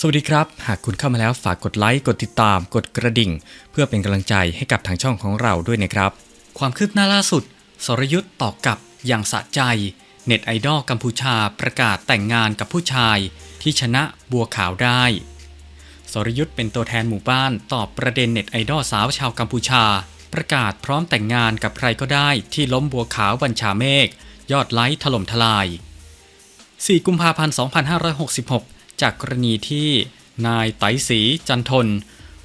สวัสดีครับ หากคุณเข้ามาแล้วฝากกดไลค์กดติดตาม กดกระดิ่ง เพื่อเป็นกำลังใจให้กับทางช่องของเราด้วยนะครับ ความคืบหน้าล่าสุด สรยุทธ์ตอบกับอย่างสะใจ เน็ตไอดอลกัมพูชาประกาศแต่งงานกับผู้ชาย ที่ชนะบัวขาวได้ สรยุทธ์เป็นตัวแทนหมู่บ้านตอบประเด็นเน็ตไอดอลสาวชาวกัมพูชา ประกาศพร้อมแต่งงานกับใครก็ได้ที่ล้มบัวขาวบัญชาเมฆยอดไลค์ถล่มทลาย 4 กุมภาพันธ์ 2566 จากกรณีที่นายไตศรีจันทน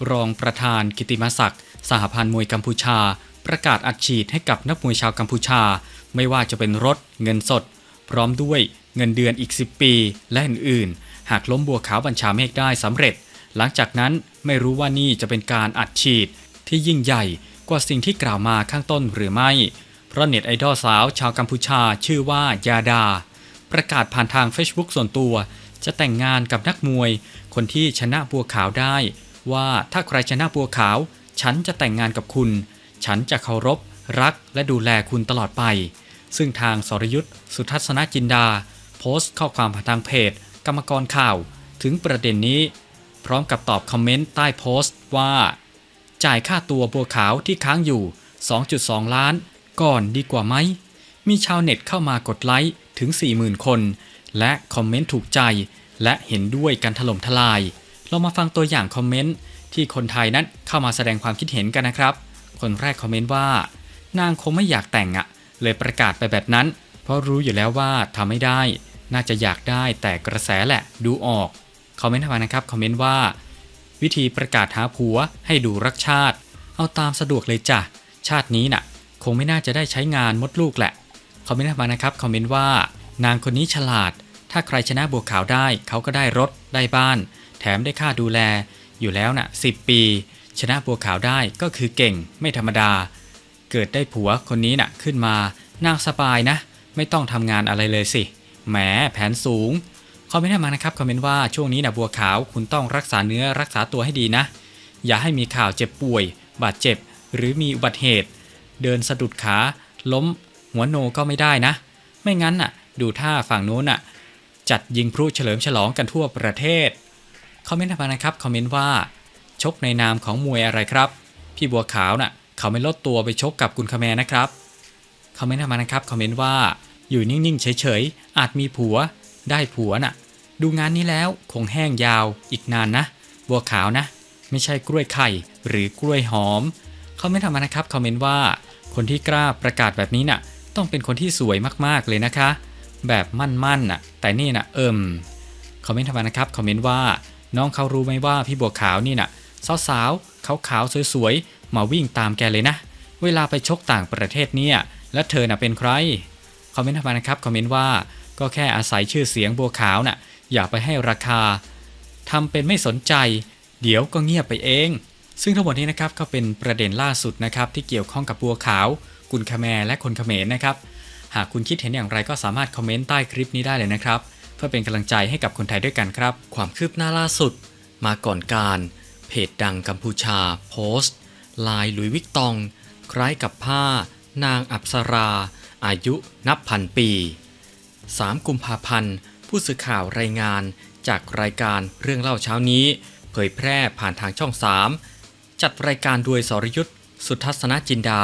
รองประธานกิติมศักดิ์สหพันธ์มวยกัมพูชา ประกาศอัดฉีดให้กับนักมวยชาวกัมพูชา ไม่ว่าจะเป็นรถ เงินสด พร้อมด้วยเงินเดือนอีก 10 ปี และอื่นๆ หากล้มบัวขาวบัญชาเมฆได้สำเร็จ หลังจากนั้นไม่รู้ว่านี่จะเป็นการอัดฉีดที่ยิ่งใหญ่กว่าสิ่งที่กล่าวมาข้างต้นหรือไม่ เพราะเน็ตไอดอลสาวชาวกัมพูชาชื่อว่ายาดา ประกาศผ่านทาง Facebook ส่วนตัว จะแต่งงานกับนักมวย คนที่ชนะบัวขาวได้ ว่าถ้าใครชนะบัวขาว ฉันจะแต่งงานกับคุณ ฉันจะเคารพ รักและดูแลคุณตลอดไป ซึ่งทางสรยุทธ์สุทัศนจินดา โพสต์ข้อความผ่านทางเพจ กรรมกรข่าว ถึงประเด็นนี้ พร้อมกับตอบคอมเมนต์ใต้โพสต์ว่า จ่ายค่าตัวบัวขาวที่ค้างอยู่ 2.2 ล้าน ก่อนดีกว่าไหมมีชาวเน็ตเข้ามากดไลค์ถึง 40,000 คน และคอมเมนต์ถูกใจ และเห็นด้วยกันถล่มทลาย เรามาฟังตัวอย่างคอมเมนต์ที่คนไทยนั้นเข้ามาแสดงความคิดเห็นกันนะครับ คนแรกคอมเมนต์ว่า นางคงไม่อยากแต่งอะ่ะ เลยประกาศไปแบบนั้น เพราะรู้อยู่แล้วว่าทำไม่ได้ น่าจะอยากได้แต่กระแสแหละดูออกคอมเมนต์มานะครับคอมเมนต์ว่า วิธีประกาศหาผัวให้ดูรักชาติ เอาตามสะดวกเลยจ้ะชาตินี้น่ะ คงไม่น่าจะได้ใช้งานมดลูกแหละคอมเมนต์มานะครับคอมเมนต์ว่านางคนนี้ฉลาด ถ้าใครชนะบัวขาวได้เขาก็ได้รถได้บ้าน แถมได้ค่าดูแล อยู่แล้วน่ะ10ปี ชนะบัวขาวได้ก็คือเก่งไม่ธรรมดา เกิดได้ผัวคนนี้น่ะขึ้นมานางสบายนะ ไม่ต้องทำงานอะไรเลยสิแหมแผนสูงคอมเมนต์มานะครับคอมเมนต์ว่าช่วงนี้นะบัวขาวคุณต้องรักษาเนื้อรักษาตัวให้ดีนะ อย่าให้มีข่าวเจ็บป่วย บาดเจ็บ หรือมีอุบัติเหตุ เดินสะดุดขาล้ม หัวโนก็ไม่ได้นะ ไม่งั้นน่ะ ดูท่าฝั่งโน้นน่ะ จัดยิงพลุเฉลิมฉลองกันทั่วประเทศ คอมเมนต์มานะครับคอมเมนต์ว่า ชกในนามของมวยอะไรครับ พี่บัวขาวน่ะเขาไม่ลดตัวไปชกกับกุนคาแมนะครับ คอมเมนต์มานะครับคอมเมนต์ว่าอยู่นิ่งๆเฉยๆ อาจมีผัว ได้ผัวน่ะ ดูงานนี้แล้วคงแห้งยาวอีกนานนะ บัวขาวนะ ไม่ใช่กล้วยไข่หรือกล้วยหอมเขาไม่ทำมานะครับคอมเมนต์ว่า คนที่กล้าประกาศแบบนี้น่ะ ต้องเป็นคนที่สวยมากๆเลยนะคะ แบบมั่นๆน่ะ แต่นี่น่ะเอิมคอมเมนต์ทำมานะครับ คอมเมนต์ว่าน้องเขารู้ไหมว่าพี่บัวขาวนี่น่ะสาวๆขาวๆสวยๆ มาวิ่งตามแกเลยนะ เวลาไปชกต่างประเทศเนี่ยแล้วเธอน่ะเป็นใคร คอมเมนต์มานะครับ คอมเมนต์ว่าก็แค่อาศัยชื่อเสียงบัวขาวน่ะ อย่าไปให้ราคาทำเป็นไม่สนใจ เดี๋ยวก็เงียบไปเอง ซึ่งทั้งหมดนี้นะครับก็เป็นประเด็นล่าสุดนะครับที่เกี่ยวข้องกับบัวขาว กุนคาแมและคนเขมรนะครับ หากคุณคิดเห็นอย่างไรก็สามารถคอมเมนต์ใต้คลิปนี้ได้เลยนะครับ เพื่อเป็นกำลังใจให้กับคนไทยด้วยกันครับ ความคืบหน้าล่าสุด มาก่อนการ เพจดังกัมพูชา โพสต์ ลายหลุยวิกตอง คล้ายกับผ้า นางอัปสรา อายุนับพันปี 3 กุมภาพันธ์ผู้สื่อข่าวรายงานจากรายการเรื่องเล่าเช้านี้ เผยแพร่ผ่านทางช่อง 3 จัดรายการโดยสรยุทธ์สุทัศนจินดา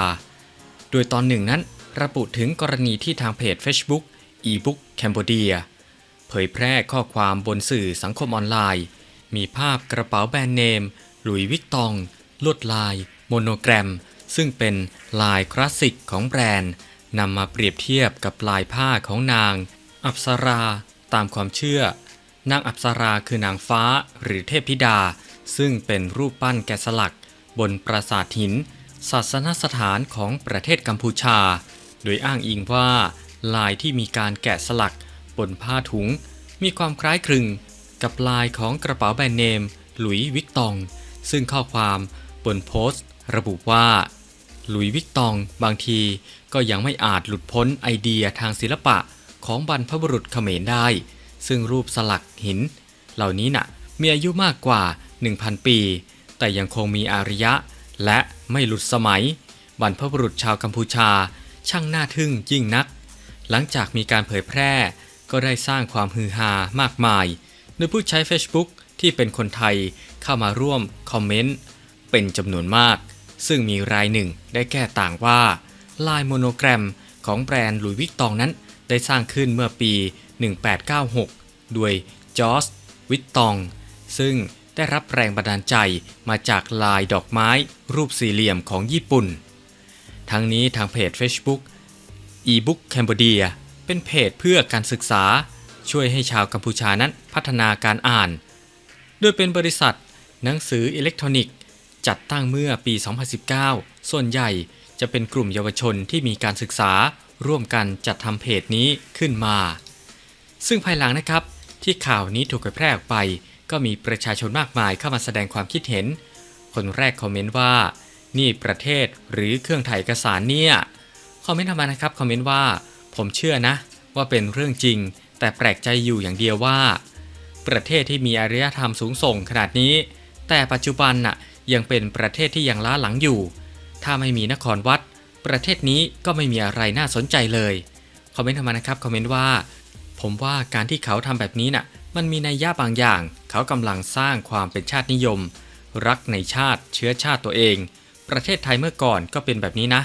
โดยตอนหนึ่งนั้น ระบุถึงกรณีที่ทางเพจ Facebook eBook Cambodia เผยแพร่ข้อความบนสื่อสังคมออนไลน์ มีภาพกระเป๋าแบรนด์เนม หลุยวิกตอง ลวดลาย โมโนแกรม ซึ่งเป็นลายคลาสสิกของแบรนด์นำมาเปรียบเทียบกับลายผ้าของนาง อัปสราตามความเชื่อ นางอัปสราคือนางฟ้าหรือเทพธิดา ซึ่งเป็นรูปปั้นแกะสลัก บนปราสาทหิน ศาสนสถานของประเทศกัมพูชา โดยอ้างอิงว่า ลายที่มีการแกะสลักบนผ้าถุง มีความคล้ายคลึงกับลายของกระเป๋าแบรนด์เนม หลุยวิกตอง ซึ่งข้อความบนโพสต์ ระบุว่า หลุยวิกตองบางทีก็ยังไม่อาจหลุดพ้นไอเดียทางศิลปะของบรรพบุรุษเขมรได้ ซึ่งรูปสลักหิน เหล่านี้น่ะมีอายุมากกว่า 1,000 ปี แต่ยังคงมีอารยะ และไม่หลุดสมัย บรรพบุรุษชาวกัมพูชา ช่างน่าทึ่งยิ่งนัก หลังจากมีการเผยแพร่ ก็ได้สร้างความฮือฮามากมาย โดยผู้ใช้ Facebook ที่เป็นคนไทยเข้ามาร่วมคอมเมนต์เป็นจำนวนมาก ซึ่งมีรายหนึ่งได้แก้ต่างว่า ลายโมโนแกรมของแบรนด์หลุยวิกตองนั้น ได้สร้างขึ้นเมื่อปี 1896โดยจอร์จวิกตอง ซึ่งได้รับแรงบันดาลใจมาจากลายดอกไม้รูปสี่เหลี่ยมของญี่ปุ่น ทั้งนี้ทางเพจ Facebook eBook Cambodia เป็นเพจเพื่อการศึกษา ช่วยให้ชาวกัมพูชานั้นพัฒนาการอ่าน โดยเป็นบริษัท หนังสืออิเล็กทรอนิกส์ จัดตั้งเมื่อปี 2019 ส่วนใหญ่จะเป็นกลุ่มเยาวชนที่มีการศึกษาร่วมกันจัดทำเพจนี้ขึ้นมา ซึ่งภายหลังนะครับ ที่ข่าวนี้ถูกเผยแพร่ออกไป ก็มีประชาชนมากมายเข้ามาแสดงความคิดเห็น คนแรกคอมเมนต์ว่า นี่ประเทศหรือเครื่องถ่ายเอกสารเนี่ย คอมเมนต์ทำมานะครับ คอมเมนต์ว่า ผมเชื่อนะ ว่าเป็นเรื่องจริง แต่แปลกใจอยู่อย่างเดียวว่า ประเทศที่มีอารยธรรมสูงส่งขนาดนี้ แต่ปัจจุบันน่ะยังเป็นประเทศที่ยังล้าหลังอยู่ ถ้าไม่มีนครวัด ประเทศนี้ก็ไม่มีอะไรน่าสนใจเลย คอมเมนต์ทำมานะครับ คอมเมนต์ว่า ผมว่าการที่เขาทำแบบนี้น่ะ มันมีนัยยะบางอย่าง เขากำลังสร้างความเป็นชาตินิยม รักในชาติเชื้อชาติตัวเอง ประเทศไทยเมื่อก่อนก็เป็นแบบนี้นะ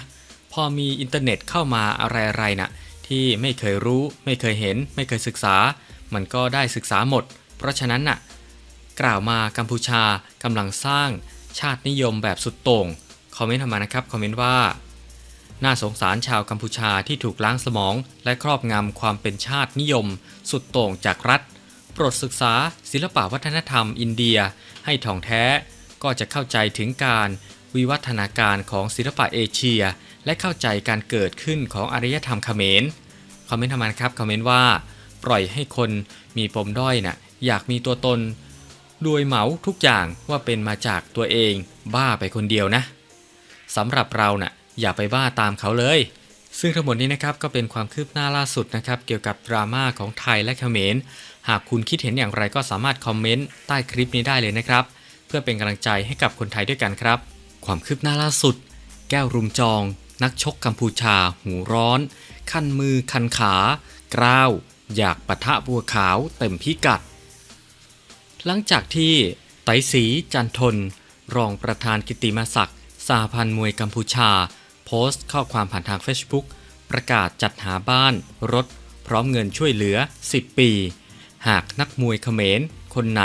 พอมีอินเทอร์เน็ตเข้ามาอะไรๆน่ะที่ไม่เคยรู้ ไม่เคยเห็น ไม่เคยศึกษา มันก็ได้ศึกษาหมด เพราะฉะนั้นน่ะกล่าวมากัมพูชากำลังสร้างชาตินิยมแบบสุดโต่งคอมเมนต์ทำมานะครับคอมเมนต์ว่า น่าสงสารชาวกัมพูชาที่ถูกล้างสมอง และครอบงำความเป็นชาตินิยม สุดโต่งจากรัฐโปรดศึกษาศิลปวัฒนธรรมอินเดียให้ถ่องแท้ ก็จะเข้าใจถึงการ วิวัฒนาการของศิลปะเอเชีย และเข้าใจการเกิดขึ้นของอารยธรรมเขมร คอมเมนต์ทำมานะครับ คอมเมนต์ว่า ปล่อยให้คนมีปมด้อยน่ะอยากมีตัวตน โดยเหมาทุกอย่างว่าเป็นมาจากตัวเอง บ้าไปคนเดียวนะสำหรับเราน่ะอย่าไปบ้าตามเขาเลย ซึ่งทั้งหมดนี้นะครับก็เป็นความคืบหน้าล่าสุดนะครับเกี่ยวกับดราม่าของไทยและเขมร หากคุณคิดเห็นอย่างไรก็สามารถคอมเมนต์ใต้คลิปนี้ได้เลยนะครับ เพื่อเป็นกำลังใจให้กับคนไทยด้วยกันครับ ความคืบหน้าล่าสุด แก้วรุมจอง นักชกกัมพูชา หูร้อน คันมือคันขากร้าว อยากปะทะบัวขาวเต็มพิกัด หลังจากที่ไตศรีจันทน รองประธานกิตติมศักดิ์สาพันธ์มวยกัมพูชา โพสต์ข้อความผ่านทาง Facebook ประกาศจัดหาบ้าน รถ พร้อมเงินช่วยเหลือ 10 ปี หากนักมวยเขมร คนไหน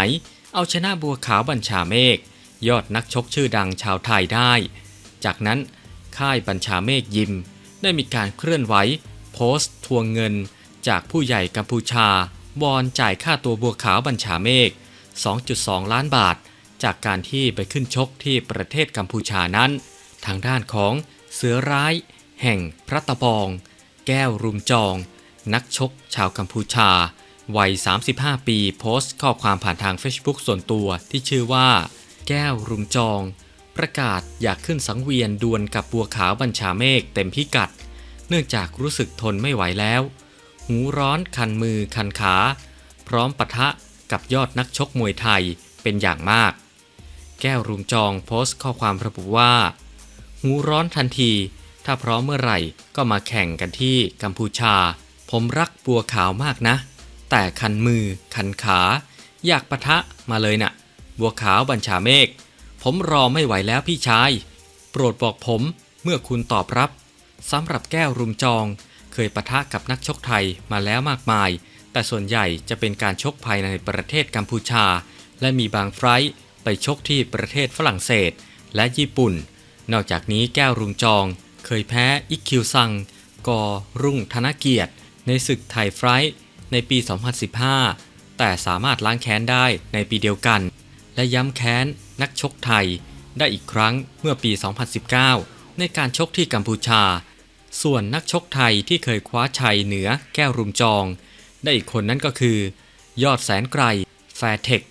เอาชนะบัวขาวบัญชาเมฆ ยอดนักชกชื่อดังชาวไทยได้ จากนั้นค่ายบัญชาเมฆยิม ได้มีการเคลื่อนไหวโพสต์ทวงเงิน จากผู้ใหญ่กัมพูชาวอนจ่ายค่าตัวบัวขาวบัญชาเมฆ 2.2 ล้านบาท จากการที่ไปขึ้นชกที่ประเทศกัมพูชานั้น ทางด้านของเสือร้าย แห่งพระตะบอง แก้วรุมจอง นักชกชาวกัมพูชา วัย 35 ปีโพสต์ข้อความผ่านทาง Facebook ส่วนตัวที่ชื่อว่า แก้วรุมจอง ประกาศอยากขึ้นสังเวียนดวลกับบัวขาวบัญชาเมฆเต็มพิกัด เนื่องจากรู้สึกทนไม่ไหวแล้ว หูร้อนคันมือคันขา พร้อมปะทะกับยอดนักชกมวยไทยเป็นอย่างมาก แก้วรุมจองโพสต์ข้อความระบุว่า หูร้อนทันที ถ้าพร้อมเมื่อไหร่ก็มาแข่งกันที่กัมพูชา ผมรักบัวขาวมากนะ แต่คันมือคันขา อยากปะทะมาเลยนะ่ะ บัวขาวบัญชาเมฆผมรอไม่ไหวแล้วพี่ชาย โปรดบอกผมเมื่อคุณตอบรับสำหรับแก้วรุมจอง เคยปะทะกับนักชกไทยมาแล้วมากมาย แต่ส่วนใหญ่จะเป็นการชกภายในประเทศกัมพูชา และมีบางไฟล์ไปชกที่ประเทศฝรั่งเศส และญี่ปุ่น นอกจากนี้แก้วรุมจอง เคยแพ้อิกคิวซัง กอรุ่งธนเกียรติ ในศึกไทยไฟท์ในปี 2015 แต่สามารถล้างแค้นได้ในปีเดียวกัน และย้ำแค้น นักชกไทย ได้อีกครั้งเมื่อปี 2019 ในการชกที่กัมพูชา ส่วนนักชกไทยที่เคยคว้าชัยเหนือแก้วรุมจอง ได้อีกคนนั้นก็คือ ยอดแสนไกรแฟร์เทค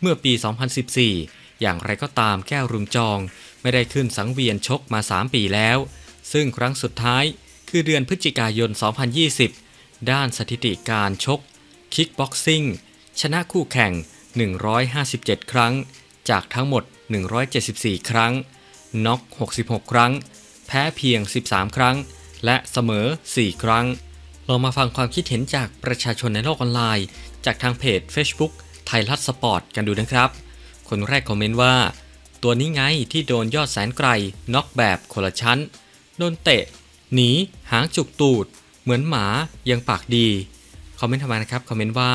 เมื่อปี 2014 อย่างไรก็ตามแก้วรุมจอง ไม่ได้ขึ้นสังเวียนชกมา 3 ปีแล้ว ซึ่งครั้งสุดท้ายคือเดือนพฤศจิกายน 2020 ด้านสถิติการชก คิกบ็อกซิ่ง ชนะคู่แข่ง 157 ครั้ง จากทั้งหมด 174 ครั้ง น็อก 66 ครั้ง แพ้เพียง 13 ครั้ง และเสมอ 4 ครั้ง เรามาฟังความคิดเห็นจากประชาชนในโลกออนไลน์ จากทางเพจ Facebook ไทยรัฐสปอร์ตกันดูนะครับ คนแรกคอมเมนต์ว่า ตัวนี้ไงที่โดนยอดแสนไกล น็อกแบบคนละชั้น โดนเตะ หนี หางจุกตูด เหมือนหมายังปากดี คอมเมนต์ทำไมนะครับ คอมเมนต์ว่า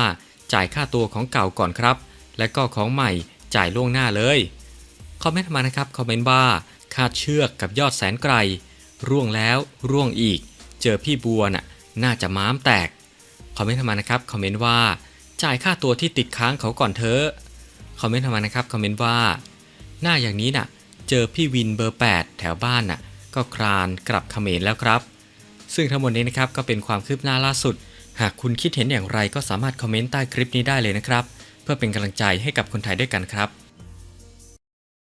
จ่ายค่าตัวของเก่าก่อนครับ และก็ของใหม่จ่ายล่วงหน้าเลย คอมเมนต์มานะครับ คอมเมนต์ว่าคาดเชือกกับยอดแสนไกล ร่วงแล้วร่วงอีก เจอพี่บัวน่ะน่าจะม้ามแตก คอมเมนต์มานะครับ คอมเมนต์ว่าจ่ายค่าตัวที่ติดค้างเขาก่อนเถอะ คอมเมนต์มานะครับ คอมเมนต์ว่า หน้าอย่างนี้น่ะ เจอพี่วินเบอร์ 8 แถวบ้านน่ะ ก็ครานกลับเขมรแล้วครับ ซึ่งทั้งหมดนี้นะครับก็เป็นความคืบหน้าล่าสุด หากคุณคิดเห็นอย่างไรก็สามารถคอมเมนต์ใต้คลิปนี้ได้เลยนะครับ เพื่อเป็นกำลังใจให้กับคนไทยด้วยกันครับ